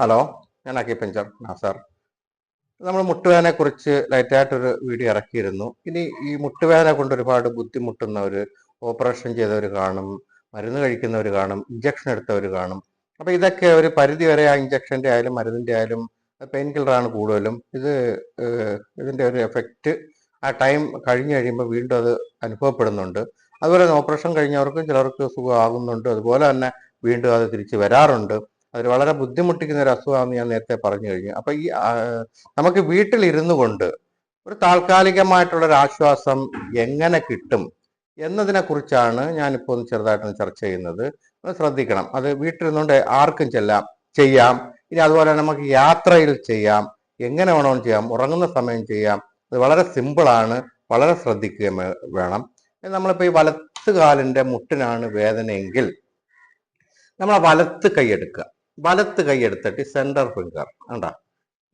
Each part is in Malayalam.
ഹലോ ഞാൻ അക്കിപ്പഞ്ചർ നാസർ. നമ്മൾ മുട്ടുവേദനയെ കുറിച്ച് ലൈറ്റായിട്ടൊരു വീഡിയോ ഇറക്കിയിരുന്നു. ഇനി ഈ മുട്ടുവേദന കൊണ്ട് ഒരുപാട് ബുദ്ധിമുട്ടുന്നവർ ഓപ്പറേഷൻ ചെയ്തവർ കാണും മരുന്ന് കഴിക്കുന്നവർ കാണും ഇഞ്ചക്ഷൻ എടുത്തവർ കാണും. അപ്പൊ ഇതൊക്കെ ഒരു പരിധി വരെ ആ ഇഞ്ചക്ഷന്റെ ആയാലും മരുന്നിന്റെ ആയാലും പെയിൻ കില്ലറാണ് കൂടുതലും. ഇത് ഇതിന്റെ ഒരു എഫക്റ്റ് ആ ടൈം കഴിഞ്ഞു കഴിയുമ്പോൾ വീണ്ടും അത് അനുഭവപ്പെടുന്നുണ്ട്. അതുപോലെ തന്നെ ഓപ്പറേഷൻ കഴിഞ്ഞവർക്കും ചിലർക്ക് സുഖമാകുന്നുണ്ട്. അതുപോലെ തന്നെ വീണ്ടും അത് തിരിച്ച് വരാറുണ്ട്. അത് വളരെ ബുദ്ധിമുട്ടിക്കുന്ന ഒരു അസുഖമാണെന്ന് ഞാൻ നേരത്തെ പറഞ്ഞു കഴിഞ്ഞു. അപ്പൊ ഈ നമുക്ക് വീട്ടിൽ ഇരുന്നു കൊണ്ട് ഒരു താൽക്കാലികമായിട്ടുള്ള ഒരു ആശ്വാസം എങ്ങനെ കിട്ടും എന്നതിനെ കുറിച്ചാണ് ഞാനിപ്പോൾ ഒന്ന് ചെറുതായിട്ടൊന്ന് ചർച്ച ചെയ്യുന്നത്. ശ്രദ്ധിക്കണം. അത് വീട്ടിലിരുന്നുകൊണ്ട് ആർക്കും ചെല്ലാം ചെയ്യാം. ഇനി അതുപോലെ നമുക്ക് യാത്രയിൽ ചെയ്യാം. എങ്ങനെ വേണമെങ്കിലും ചെയ്യാം. ഉറങ്ങുന്ന സമയം ചെയ്യാം. അത് വളരെ സിമ്പിളാണ്. വളരെ ശ്രദ്ധിക്കുക വേണം. നമ്മളിപ്പോൾ ഈ വലത്തുകാലിന്റെ മുട്ടിനാണ് വേദനയെങ്കിൽ നമ്മൾ ആ വലത്ത് കൈ എടുക്കുക. വലത്ത് കൈ എടുത്തിട്ട് സെന്റർ ഫിംഗർ കണ്ട?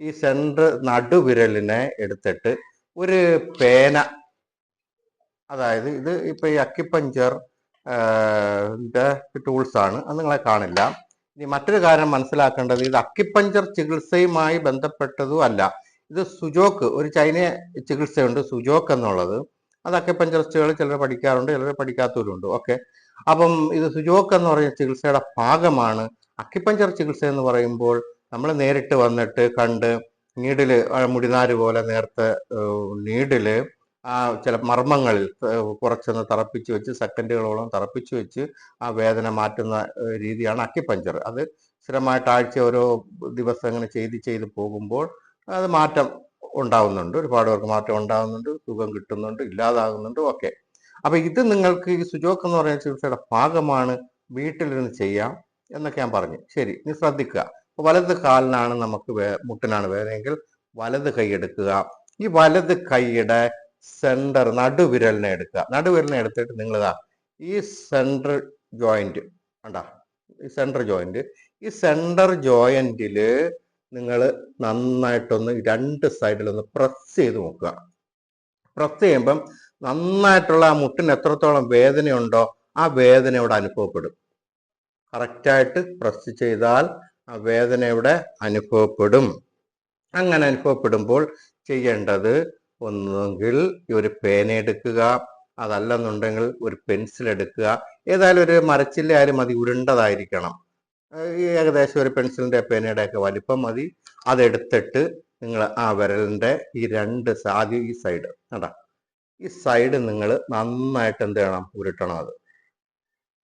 ഈ സെന്റർ നടുവിരലിനെ എടുത്തിട്ട് ഒരു പേന അതായത് ഇത് ഇപ്പൊ ഈ അക്കിപ്പഞ്ചർ ടൂൾസ് ആണ്. അത് നിങ്ങളെ കാണില്ല. ഇനി മറ്റൊരു കാര്യം മനസ്സിലാക്കേണ്ടത് ഇത് അക്കിപ്പഞ്ചർ ചികിത്സയുമായി ബന്ധപ്പെട്ടതും അല്ല. ഇത് സുജോക്ക് ഒരു ചൈന ചികിത്സയുണ്ട് സുജോക്ക് എന്നുള്ളത്. അത് അക്കിപ്പഞ്ചറിസ്റ്റുകൾ ചിലർ പഠിക്കാറുണ്ട് ചിലർ പഠിക്കാത്തവരുണ്ട്. ഓക്കെ. അപ്പം ഇത് സുജോക്ക് എന്ന് പറയുന്ന ചികിത്സയുടെ ഭാഗമാണ്. അക്കിപ്പഞ്ചർ ചികിത്സ എന്ന് പറയുമ്പോൾ നമ്മൾ നേരിട്ട് വന്നിട്ട് കണ്ട് നീഡിൽ മുടിനാര് പോലെ നേരത്തെ നീഡിൽ ആ ചില മർമ്മങ്ങളിൽ കുറച്ചൊന്ന് തറപ്പിച്ച് വെച്ച് സെക്കൻഡുകളോളം തറപ്പിച്ച് വെച്ച് ആ വേദന മാറ്റുന്ന രീതിയാണ് അക്കിപ്പഞ്ചർ. അത് സ്ഥിരമായിട്ട് ആഴ്ച ഓരോ ദിവസം ഇങ്ങനെ ചെയ്ത് ചെയ്ത് പോകുമ്പോൾ അത് മാറ്റം ഉണ്ടാവുന്നുണ്ട്. ഒരുപാട് പേർക്ക് മാറ്റം ഉണ്ടാകുന്നുണ്ട് സുഖം കിട്ടുന്നുണ്ട് ഇല്ലാതാകുന്നുണ്ട് ഓക്കെ അപ്പൊ ഇത് നിങ്ങൾക്ക് ഈ സുജോക്ക് എന്ന് പറയുന്ന ചികിത്സയുടെ ഭാഗമാണ് വീട്ടിലിരുന്ന് ചെയ്യാം എന്നൊക്കെ ഞാൻ പറഞ്ഞു. ശരി നീ ശ്രദ്ധിക്കുക. വലത് കാലിനാണ് നമുക്ക് മുട്ടിനാണ് വേദനയെങ്കിൽ വലത് കൈ എടുക്കുക. ഈ വലത് കൈയുടെ സെന്റർ നടുവിരലിനെ എടുക്കുക. നടുവിരലിനെ എടുത്തിട്ട് നിങ്ങൾ ഇതാ ഈ സെൻട്രൽ ജോയിന്റ് കണ്ടാ ഈ സെൻട്രൽ ജോയിന്റ് ഈ സെൻട്രൽ ജോയിന്റിൽ നിങ്ങൾ നന്നായിട്ടൊന്ന് രണ്ട് സൈഡിലൊന്ന് പ്രസ് ചെയ്ത് നോക്കുക. പ്രസ് ചെയ്യുമ്പം നന്നായിട്ടുള്ള ആ മുട്ടിന് എത്രത്തോളം വേദനയുണ്ടോ ആ വേദന ഇവിടെ അനുഭവപ്പെടും. കറക്റ്റായിട്ട് പ്രസ് ചെയ്താൽ ആ വേദന ഇവിടെ അനുഭവപ്പെടും. അങ്ങനെ അനുഭവപ്പെടുമ്പോൾ ചെയ്യേണ്ടത് ഒന്നുകിൽ ഒരു പേന എടുക്കുക അതല്ലെന്നുണ്ടെങ്കിൽ ഒരു പെൻസിൽ എടുക്കുക. ഏതായാലും ഒരു മരച്ചില്ല ആയാലും മതി ഉരുണ്ടതായിരിക്കണം. ഏകദേശം ഒരു പെൻസിലിന്റെ പേനയുടെ ഒക്കെ വലിപ്പം മതി. അതെടുത്തിട്ട് നിങ്ങൾ ആ വിരലിന്റെ ഈ രണ്ട് ആദ്യം ഈ സൈഡ് കണ്ടാ? ഈ സൈഡ് നിങ്ങൾ നന്നായിട്ട് എന്ത് ചെയ്യണം? ഉരുട്ടണം അത്.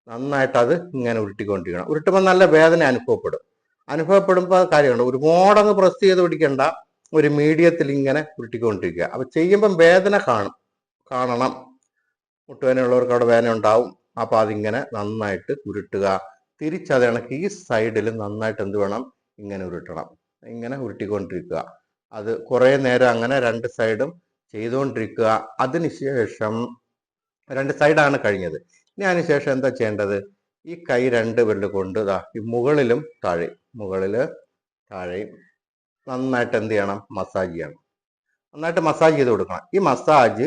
നന്നായിട്ട് അത് ഇങ്ങനെ ഉരുട്ടിക്കൊണ്ടിരിക്കണം. ഉരുട്ടുമ്പോൾ നല്ല വേദന അനുഭവപ്പെടും. അനുഭവപ്പെടുമ്പോൾ കാര്യമുണ്ട്. ഒരുപാടങ്ങ് പ്രസ് ചെയ്ത് പിടിക്കേണ്ട. ഒരു മീഡിയത്തിൽ ഇങ്ങനെ ഉരുട്ടിക്കൊണ്ടിരിക്കുക. അപ്പൊ ചെയ്യുമ്പം വേദന കാണും. കാണണം. മുട്ടുവേനയുള്ളവർക്ക് അവിടെ വേദന ഉണ്ടാവും. അപ്പൊ അതിങ്ങനെ നന്നായിട്ട് ഉരുട്ടുക. തിരിച്ചത് കണക്ക് ഈ സൈഡിൽ നന്നായിട്ട് എന്ത് വേണം? ഇങ്ങനെ ഉരുട്ടണം. ഇങ്ങനെ ഉരുട്ടിക്കൊണ്ടിരിക്കുക. അത് കുറേ നേരം അങ്ങനെ രണ്ട് സൈഡും ചെയ്തുകൊണ്ടിരിക്കുക അതിനുശേഷം രണ്ട് സൈഡാണ് കഴിഞ്ഞത്. ഇനി അതിനുശേഷം എന്താ ചെയ്യേണ്ടത്? ഈ കൈ രണ്ട് വിരൽ കൊണ്ട് ഈ മുകളിലും താഴെ മുകളിൽ താഴെയും നന്നായിട്ട് എന്ത് ചെയ്യണം? മസാജ് ചെയ്യണം. നന്നായിട്ട് മസാജ് ചെയ്ത് കൊടുക്കണം. ഈ മസാജ്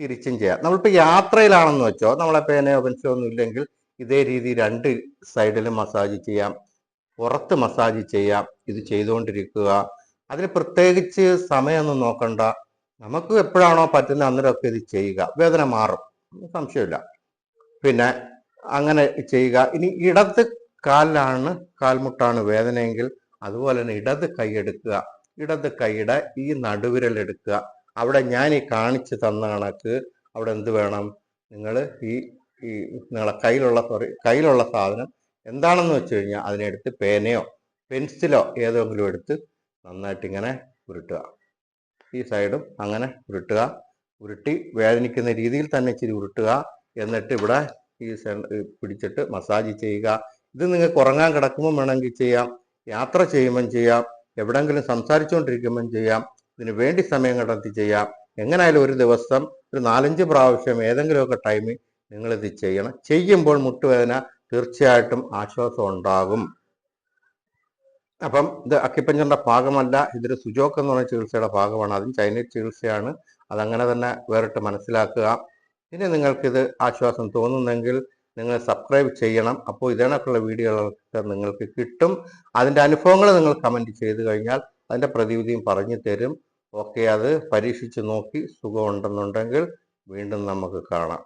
തിരിച്ചും ചെയ്യാം. നമ്മളിപ്പോൾ യാത്രയിലാണെന്ന് വെച്ചോ നമ്മളെ പേനയോ പെൻസിലോ ഒന്നും ഇല്ലെങ്കിൽ ഇതേ രീതി രണ്ട് സൈഡിലും മസാജ് ചെയ്യാം. പുറത്ത് മസാജ് ചെയ്യാം. ഇത് ചെയ്തുകൊണ്ടിരിക്കുക അതിന് പ്രത്യേകിച്ച് സമയമൊന്നും നോക്കണ്ട. നമുക്ക് എപ്പോഴാണോ പറ്റുന്ന അന്നേരമൊക്കെ ഇത് ചെയ്യുക. വേദന മാറും. സംശയമില്ല. പിന്നെ അങ്ങനെ ചെയ്യുക. ഇനി ഇടത് കാലിലാണ് കാൽമുട്ടാണ് വേദനയെങ്കിൽ അതുപോലെ തന്നെ ഇടത് കൈ എടുക്കുക. ഇടത് കൈയുടെ ഈ നടുവിരൽ എടുക്കുക. അവിടെ ഞാൻ ഈ കാണിച്ചു തന്ന കണക്ക് അവിടെ എന്ത് വേണം? നിങ്ങൾ ഈ ഈ നിങ്ങളെ കയ്യിലുള്ള സോറി കയ്യിലുള്ള സാധനം എന്താണെന്ന് വെച്ച് കഴിഞ്ഞാൽ അതിനെടുത്ത് പേനയോ പെൻസിലോ ഏതെങ്കിലും എടുത്ത് നന്നായിട്ട് ഇങ്ങനെ ഉരുട്ടുക. ഈ സൈഡും അങ്ങനെ ഉരുട്ടുക. ഉരുട്ടി വേദനിക്കുന്ന രീതിയിൽ തന്നെ ഇച്ചിരി ഉരുട്ടുക. എന്നിട്ട് ഇവിടെ ഈ പിടിച്ചിട്ട് മസാജ് ചെയ്യുക. ഇത് നിങ്ങൾക്ക് ഉറങ്ങാൻ കിടക്കുമ്പോൾ വേണമെങ്കിൽ ചെയ്യാം. യാത്ര ചെയ്യുമ്പം ചെയ്യാം. എവിടെങ്കിലും സംസാരിച്ചുകൊണ്ടിരിക്കുമ്പം ചെയ്യാം. ഇതിന് വേണ്ടി സമയം കണ്ടെത്തി ചെയ്യാം. എങ്ങനെയായാലും ഒരു ദിവസം ഒരു നാലഞ്ച് പ്രാവശ്യം ഏതെങ്കിലുമൊക്കെ ടൈമിൽ നിങ്ങളിത് ചെയ്യണം. ചെയ്യുമ്പോൾ മുട്ടുവേദന തീർച്ചയായിട്ടും ആശ്വാസം ഉണ്ടാകും. അപ്പം ഇത് അക്കിപ്പഞ്ചറിന്റെ ഭാഗമല്ല ഇതൊരു സുജോക്ക് എന്ന് പറയുന്ന ചികിത്സയുടെ ഭാഗമാണ്. അതും ചൈനീസ് ചികിത്സയാണ്. അതങ്ങനെ തന്നെ വേറിട്ട് മനസ്സിലാക്കുക. ഇനി നിങ്ങൾക്കിത് ആശ്വാസം തോന്നുന്നെങ്കിൽ നിങ്ങൾ സബ്സ്ക്രൈബ് ചെയ്യണം. അപ്പോൾ ഇതേണക്കുള്ള വീഡിയോകളൊക്കെ നിങ്ങൾക്ക് കിട്ടും. അതിന്റെ അനുഭവങ്ങൾ നിങ്ങൾ കമന്റ് ചെയ്ത് കഴിഞ്ഞാൽ അതിന്റെ പ്രതിവിധിയും പറഞ്ഞു തരും. ഓക്കെ അത് പരീക്ഷിച്ച് നോക്കി സുഖമുണ്ടെന്നുണ്ടെങ്കിൽ വീണ്ടും നമുക്ക് കാണാം.